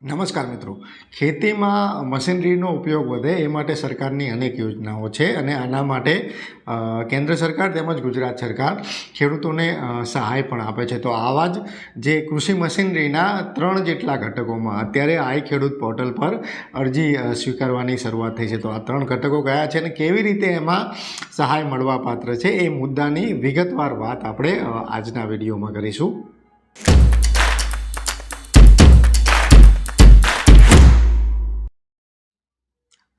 નમસ્કાર મિત્રો. ખેતીમાં મશીનરીનો ઉપયોગ વધે એ માટે સરકારની અનેક યોજનાઓ છે અને આના માટે કેન્દ્ર સરકાર તેમજ ગુજરાત સરકાર ખેડૂતોને સહાય પણ આપે છે. તો આવા જ જે કૃષિ મશીનરીના ત્રણ જેટલા ઘટકોમાં અત્યારે આઈ ખેડૂત પોર્ટલ પર અરજી સ્વીકારવાની શરૂઆત થઈ છે. તો આ ત્રણ ઘટકો કયા છે અને કેવી રીતે એમાં સહાય મળવાપાત્ર છે એ મુદ્દાની વિગતવાર વાત આપણે આજના વિડીયોમાં કરીશું.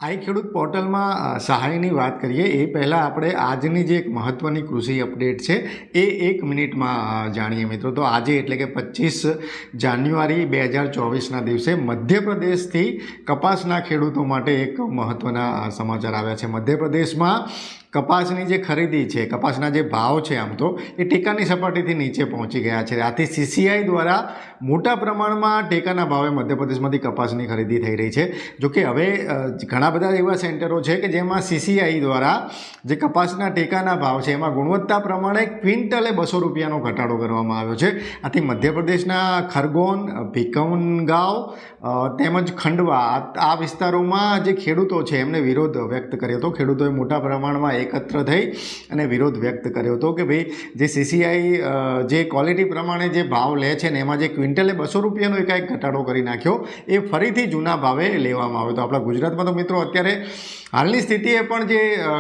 આઈ ખેડૂત પોર્ટલમાં સહાયની વાત કરીએ, એ પહેલાં આપણે આજની જે એક મહત્ત્વની કૃષિ અપડેટ છે, એ એક મિનિટમાં જાણીએ મિત્રો. તો આજે એટલે કે પચીસ જાન્યુઆરી બે હજાર ચોવીસના દિવસે મધ્યપ્રદેશથી કપાસના ખેડૂતો માટે એક મહત્ત્વના સમાચાર આવ્યા છે. મધ્યપ્રદેશમાં કપાસની જે ખરીદી છે, કપાસના જે ભાવ છે આમ તો, એ ટેકાની સપાટીથી નીચે પહોંચી ગયા છે. આથી સીસીઆઈ દ્વારા મોટા પ્રમાણમાં ટેકાના ભાવે મધ્યપ્રદેશમાંથી કપાસની ખરીદી થઈ રહી છે. જોકે હવે ઘણા બધા એવા સેન્ટરો છે કે જેમાં સીસીઆઈ દ્વારા જે કપાસના ટેકાના ભાવ છે, એમાં ગુણવત્તા પ્રમાણે ક્વિન્ટલે બસો રૂપિયાનો ઘટાડો કરવામાં આવ્યો છે. આથી મધ્યપ્રદેશના ખરગોન ભીકવનગાંવ તેમજ ખંડવા આ- વિસ્તારોમાં જે ખેડૂતો છે, એમને વિરોધ વ્યક્ત કર્યો હતો. ખેડૂતોએ મોટા પ્રમાણમાં એકત્ર થઈ અને વિરોધ વ્યક્ત કર્યો હતો કે ભાઈ, જે સીસીઆઈ જે ક્વોલિટી પ્રમાણે જે ભાવ લે છે ને એમાં જે ક્વિન્ટલે બસો રૂપિયાનો એકાએક ઘટાડો કરી નાખ્યો, એ ફરીથી જૂના ભાવે લેવામાં આવ્યો તો આપણા ગુજરાતમાં તો મિત્રો અત્યારે હાલની સ્થિતિએ પણ જે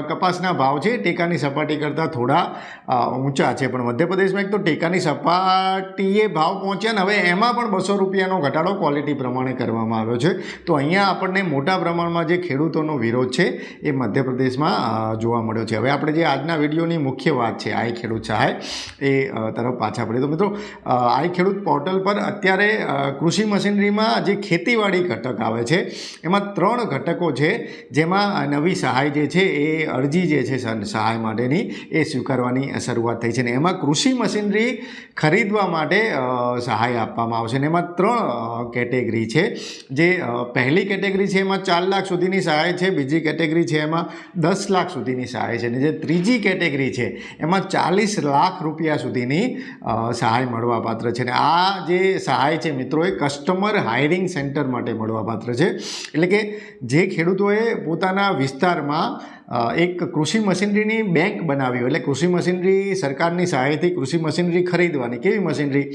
કપાસના ભાવ છે, ટેકાની સપાટી કરતાં થોડા ઊંચા છે. પણ મધ્યપ્રદેશમાં એક તો ટેકાની સપાટીએ ભાવ પહોંચ્યા ને હવે એમાં પણ બસો રૂપિયાનો ઘટાડો ક્વોલિટી પ્રમાણે કરવામાં આવ્યો છે. તો અહીંયા આપણને મોટા પ્રમાણમાં જે ખેડૂતોનો વિરોધ છે, એ મધ્યપ્રદેશમાં જોવા મળ્યો છે. હવે આપણે જે આજના વિડીયોની મુખ્ય વાત છે, આઈ ખેડૂત સહાય, એ તરફ પાછા પડીએ તો મિત્રો આઈ ખેડૂત પોર્ટલ પર અત્યારે કૃષિ મશીનરીમાં જે ખેતીવાડી ઘટક આવે છે, એમાં ત્રણ ઘટકો છે, જેમાં નવી સહાય જે છે, એ અરજી જે છે સહાય માટેની, એ સ્વીકારવાની શરૂઆત થઈ છે. ને એમાં કૃષિ મશીનરી ખરીદવા માટે સહાય આપવામાં આવશે. ને એમાં ત્રણ કેટેગરી છે. જે પહેલી કેટેગરી છે, એમાં ચાર લાખ સુધીની સહાય છે. બીજી કેટેગરી છે, એમાં દસ લાખ સુધીની સહાય છે અને જે ત્રીજી કેટેગરી છે, એમાં ચાલીસ લાખ રૂપિયા સુધીની સહાય મળવાપાત્ર છે અને આ જે સહાય છે મિત્રો એ કસ્ટમર હાયરિંગ સેન્ટર માટે મળવાપાત્ર છે. એટલે કે જે ખેડૂતોએ પોતાના વિસ્તારમાં એક કૃષિ મશીનરીની બેંક બનાવી એટલે કૃષિ મશીનરી સરકારની સહાયથી કૃષિ મશીનરી ખરીદવાની. કેવી મશીનરી?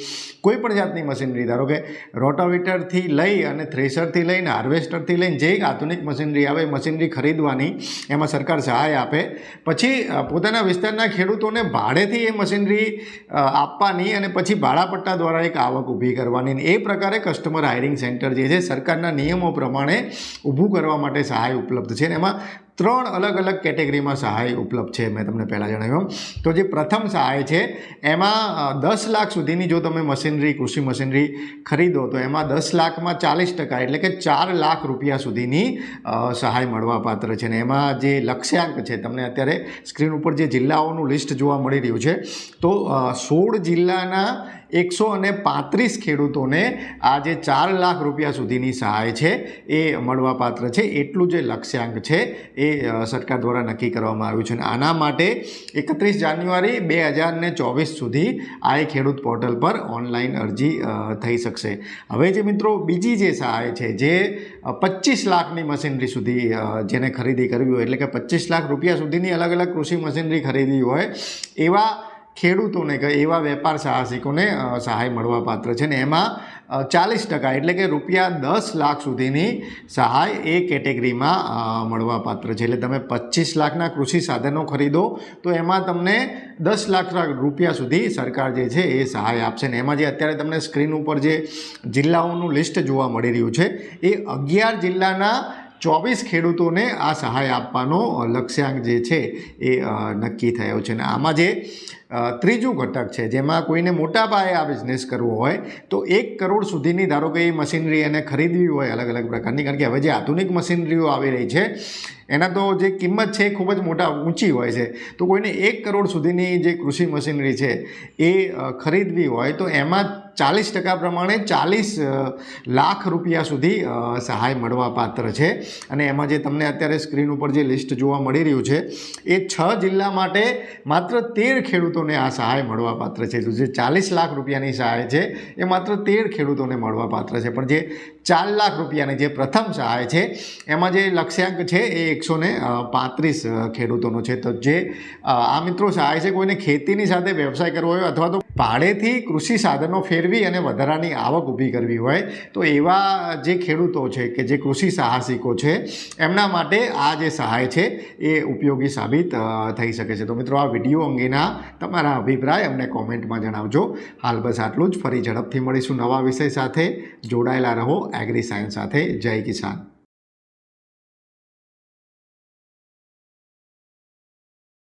કોઈ પણ જાતની મશીનરી. ધારો કે રોટાવેટરથી લઈ અને થ્રેશરથી લઈને હાર્વેસ્ટરથી લઈને જે આધુનિક મશીનરી આવે મશીનરી ખરીદવાની એમાં સરકાર સહાય આપે. પછી પોતાના વિસ્તારના ખેડૂતોને ભાડેથી એ મશીનરી આપવાની અને પછી ભાડાપટ્ટા દ્વારા એક આવક ઊભી કરવાની. એ પ્રકારે કસ્ટમર હાયરિંગ સેન્ટર જે છે, સરકારના નિયમો પ્રમાણે ઊભું કરવા માટે સહાય ઉપલબ્ધ છે. અને એમાં ત્રણ અલગ અલગ કેટેગરીમાં સહાય ઉપલબ્ધ છે, મેં તમને પહેલાં જણાવ્યું. તો જે પ્રથમ સહાય છે, એમાં દસ લાખ સુધીની જો તમે મશીનરી, કૃષિ મશીનરી ખરીદો, તો એમાં દસ લાખમાં ચાલીસ ટકા એટલે કે ચાર લાખ રૂપિયા સુધીની સહાય મળવાપાત્ર છે. ને એમાં જે લક્ષ્યાંક છે, તમને અત્યારે સ્ક્રીન ઉપર જે જિલ્લાઓનું લિસ્ટ જોવા મળી રહ્યું છે, તો સોળ જિલ્લાના એકસો અને પાંત્રીસ ખેડૂતોને આ જે ચાર લાખ રૂપિયા સુધીની સહાય છે. એ મળવાપાત્ર છે. એટલું જે લક્ષ્યાંક છે એ સરકાર દ્વારા નક્કી કરવામાં આવ્યું છે અને આના માટે એકત્રીસ જાન્યુઆરી બે હજાર ને ચોવીસ સુધી આ ખેડૂત પોર્ટલ પર ઓનલાઈન અરજી થઈ શકશે. હવે જે મિત્રો બીજી જે સહાય છે જે પચીસ લાખની મશીનરી સુધી જેને ખરીદી કરવી હોય, એટલે કે પચીસ લાખ રૂપિયા સુધીની અલગ અલગ કૃષિ મશીનરી ખરીદી હોય, એવા ખેડૂતોને કે એવા વેપાર સાહસિકોને સહાય મળવાપાત્ર છે ને એમાં ચાલીસ ટકા એટલે કે રૂપિયા દસ લાખ સુધીની સહાય એ કેટેગરીમાં મળવાપાત્ર છે. એટલે તમે પચીસ લાખના કૃષિ સાધનો ખરીદો, તો એમાં તમને દસ લાખ રૂપિયા સુધી સરકાર જે છે એ સહાય આપશે ને એમાં જે અત્યારે તમને સ્ક્રીન ઉપર જે જિલ્લાઓનું લિસ્ટ જોવા મળી રહ્યું છે, એ અગિયાર જિલ્લાના ચોવીસ ખેડૂતોને આ સહાય આપવાનો લક્ષ્યાંક જે છે એ નક્કી થયો છે. અને આમાં જે ત્રીજું ઘટક છે, જેમાં કોઈને મોટા પાયે આ બિઝનેસ કરવો હોય, તો એક કરોડ સુધીની ધારો કે એ મશીનરી એને ખરીદવી હોય અલગ અલગ પ્રકારની, કારણ કે હવે જે આધુનિક મશીનરીઓ આવી રહી છે, એના તો જે કિંમત છે એ ખૂબ જ મોટા, ઊંચી હોય છે. તો કોઈને એક કરોડ સુધીની જે કૃષિ મશીનરી છે એ ખરીદવી હોય, તો એમાં ચાલીસ ટકા પ્રમાણે ચાલીસ લાખ રૂપિયા સુધી સહાય મળવા પાત્ર છે. અને એમાં જે તમને અત્યારે સ્ક્રીન ઉપર જે લિસ્ટ જોવા મળી રહ્યું છે, એ છ જિલ્લા માટે માત્ર તેર ખેડૂતોને આ સહાય મળવા પાત્ર છે. તો જે ચાલીસ લાખ રૂપિયાની સહાય છે, એ માત્ર તેર ખેડૂતોને મળવાપાત્ર છે. પણ જે ચાર લાખ રૂપિયાની જે પ્રથમ સહાય છે, એમાં જે લક્ષ્યાંક છે, એ એકસો પાંત્રીસ ખેડૂતોનો છે. તો જે આ મિત્રો સહાય છે, કોઈને ખેતીની સાથે વ્યવસાય કરવો હોય અથવા તો ભાડેથી કૃષિ સાધનો ફેરવી અને વધારાની આવક ઊભી કરવી હોય તો એવા જે ખેડૂતો છે કે જે કૃષિ સાહસિકો છે, એમના માટે આ જે સહાય છે એ ઉપયોગી સાબિત થઈ શકે છે. તો મિત્રો આ વીડિયો અંગેના તમારા અભિપ્રાય અમને કોમેન્ટમાં જણાવજો. હાલ બસ આટલું જ. ફરી ઝડપથી મળીશું નવા વિષય સાથે. જોડાયેલા રહો એગ્રી સાયન્સ સાથે. જય કિસાન.